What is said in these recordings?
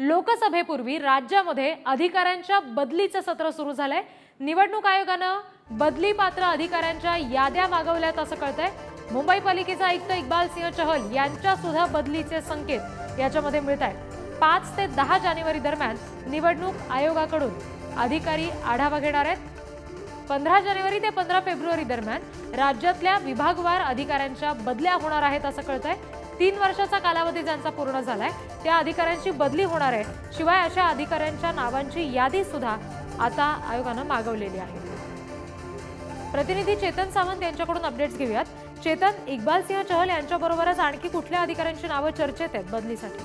लोकसभेपूर्वी राज्यामध्ये अधिकाऱ्यांच्या बदलीचं सत्र सुरू झालंय. निवडणूक आयोगानं बदली पात्र अधिकाऱ्यांच्या याद्या मागवल्यात असं कळतंय. मुंबई पालिकेचा आयुक्त इक्बाल सिंह चहल यांच्या सुद्धा बदलीचे संकेत याच्यामध्ये मिळत आहेत पाच ते दहा जानेवारी दरम्यान निवडणूक आयोगाकडून अधिकारी आढावा घेणार आहेत. पंधरा जानेवारी ते पंधरा फेब्रुवारी दरम्यान राज्यातल्या विभागवार अधिकाऱ्यांच्या बदल्या होणार आहेत असं कळतंय. तीन वर्षाचा कालावधी ज्यांचा पूर्ण झालाय त्या अधिकाऱ्यांची बदली होणार आहे. शिवाय अशा अधिकाऱ्यांच्या नावांची यादी सुद्धा आता आयोगानं मागवलेली आहे. प्रतिनिधी चेतन सावंत यांच्याकडून अपडेट्स घेऊयात. चेतन इक्बाल सिंह चहल यांच्याबरोबरच आणखी कुठल्या अधिकाऱ्यांची नावं चर्चेत आहेत? बदलीसाठी.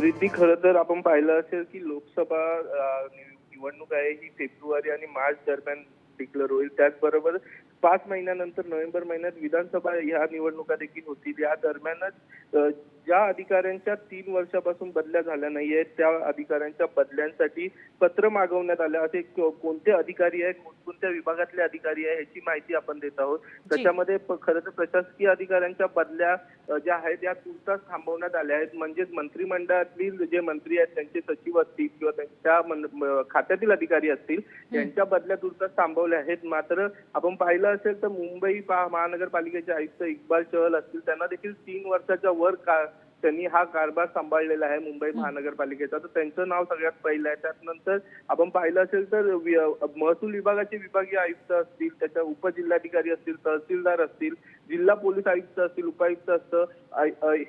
रिद्धी खरं तर आपण पाहिलं असेल की लोकसभा निव- निवडणूक आहे ही फेब्रुवारी आणि मार्च दरम्यान डिक्लेअर होईल. त्याचबरोबर पाच महिन्यानंतर नोव्हेंबर महिन्यात विधानसभा ह्या निवडणुका देखील होतील. या दरम्यानच ज्या अधिकाऱ्यांच्या तीन वर्षापासून बदल्या झाल्या नाहीयेत त्या अधिकाऱ्यांच्या बदल्यांसाठी पत्र मागवण्यात आलं. असे कोणते अधिकारी आहेत कोणत्या विभागातले अधिकारी आहे ह्याची माहिती आपण देत आहोत. त्याच्यामध्ये खरं तर प्रशासकीय अधिकाऱ्यांच्या बदल्या ज्या आहेत त्या तुर्तास थांबवण्यात आल्या आहेत. म्हणजेच मंत्रिमंडळातील जे मंत्री आहेत त्यांचे सचिव असतील किंवा त्यांच्या खात्यातील अधिकारी असतील यांच्या बदल्या तुर्तास थांबवल्या आहेत. मात्र आपण पाहिलं असेल तर मुंबई महानगरपालिकेचे आयुक्त इक्बाल चहल असतील त्यांना देखील तीन वर्षाच्या वर का त्यांनी हा कारभार सांभाळलेला आहे मुंबई महानगरपालिकेचा. तर त्यांचं नाव सगळ्यात पहिलं आहे. त्यानंतर आपण पाहिलं असेल तर महसूल विभागाचे विभागीय आयुक्त असतील त्याच्या उपजिल्हाधिकारी असतील तहसीलदार असतील जिल्हा पोलीस आयुक्त असतील उपायुक्त असतं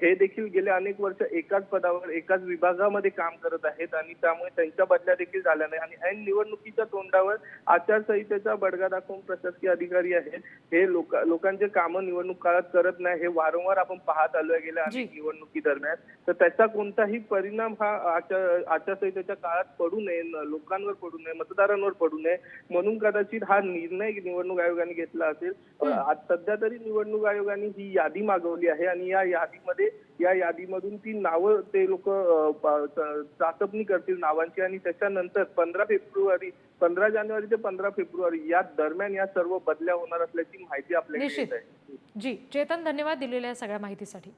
हे देखील गेले अनेक वर्ष एकाच पदावर एकाच विभागामध्ये काम करत आहेत आणि त्यामुळे त्यांच्या बदल्या देखील झाल्या नाही. आणि ऐन निवडणुकीच्या तोंडावर आचारसंहितेचा बडगा दाखवून प्रशासकीय अधिकारी आहेत. हे लोक लोकांचे कामं निवडणूक काळात करत नाही हे वारंवार आपण पाहत आलोय गेल्या. अनेक निवडणुकी दरम्यान. तर त्याचा कोणताही परिणाम हा आचार आचारसंहितेच्या काळात पडू नये लोकांवर पडू नये मतदारांवर पडू नये. म्हणून कदाचित हा निर्णय निवडणूक आयोगाने घेतला असेल. आज सध्या तरी निवडणूक आयोगाने ही यादी मागवली आहे आणि या यादीमध्ये या यादीमधून ती नावं ते लोक चाचपणी करतील नावांची आणि त्याच्यानंतर पंधरा फेब्रुवारी पंधरा जानेवारी ते पंधरा फेब्रुवारी या दरम्यान या सर्व बदल्या होणार असल्याची माहिती निश्चित. आहे जी चेतन धन्यवाद दिलेल्या सगळ्या माहितीसाठी